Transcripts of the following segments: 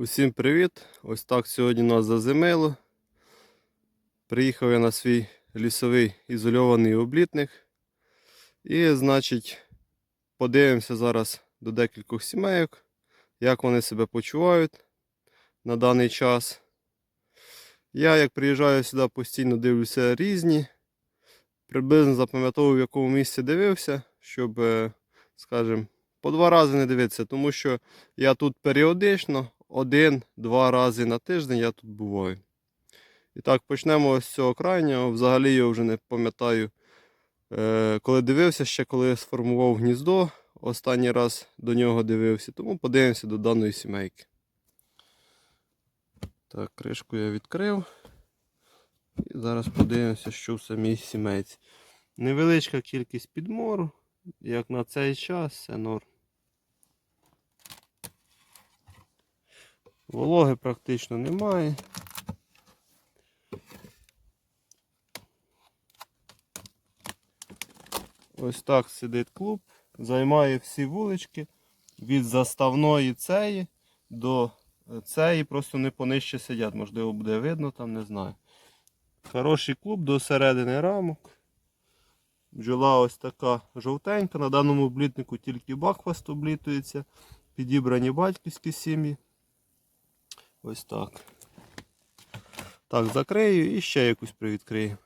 Усім привіт! Ось так сьогодні нас зазимило. Приїхав я на свій лісовий ізольований облітник. І, значить, подивимося зараз до декількох сімейок, як вони себе почувають на даний час. Я, як приїжджаю сюди, постійно дивлюся різні. Приблизно запам'ятовую, в якому місці дивився, щоб, е, скажімо, по два рази не дивитися, тому що я тут періодично один-два рази на тиждень я тут буваю. І так, почнемо з цього крайнього. Взагалі я вже не пам'ятаю, е, коли дивився, ще коли сформував гніздо. Останній раз до нього дивився, тому подивимося до даної сімейки. Так, кришку я відкрив. І зараз подивимося, що в самій сімейці. Невеличка кількість підмору, як на цей час, це норм. Вологи практично немає. Ось так сидить клуб, займає всі вулички від заставної цеї до цеї, просто не понижче сидять. Можливо, буде видно, там не знаю. Хороший клуб до середини рамок. Бджола ось така жовтенька. На даному облітнику тільки бакфаст облітується. Підібрані батьківські сім'ї. Ось так. Так, закрию і ще якусь привідкрию.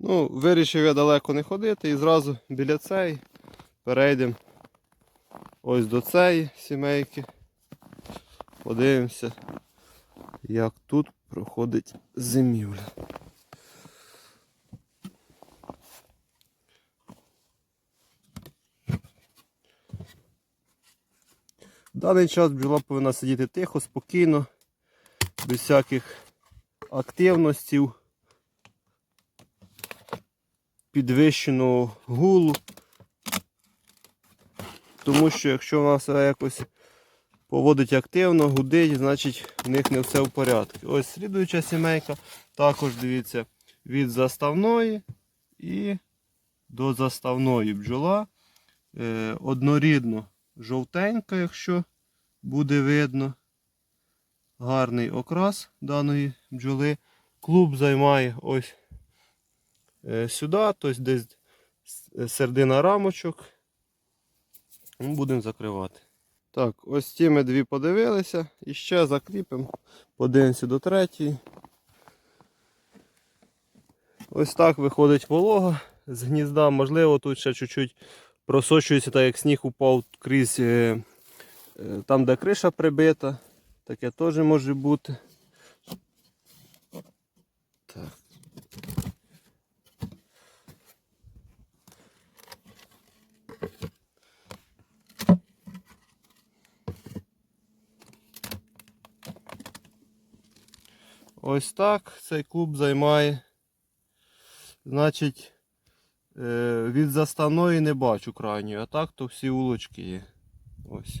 Ну, вирішив я далеко не ходити і зразу біля цієї перейдемо ось до цієї сімейки. Подивимося, як тут проходить зимівля. Даний час бджола повинна сидіти тихо, спокійно, без всяких активностей, підвищеного гулу. Тому що якщо вона себе якось поводить активно, гудить, значить в них не все в порядку. Ось слідуюча сімейка, також дивіться, від заставної і до заставної бджола. Е, однорідно жовтенька, якщо буде видно. Гарний окрас даної бджоли. Клуб займає ось е, сюди, тобто десь середина рамочок. Будемо закривати. Так, ось ті ми дві подивилися. І ще закріпимо. Подивимося до третьої. Ось так виходить волога з гнізда. Можливо, тут ще чуть-чуть просочується, так як сніг упав крізь е, там, де криша прибита. Таке теж може бути. Так. Ось так цей клуб займає. Значить, е, від заставної не бачу крайньої, а так то всі улочки є. Ось.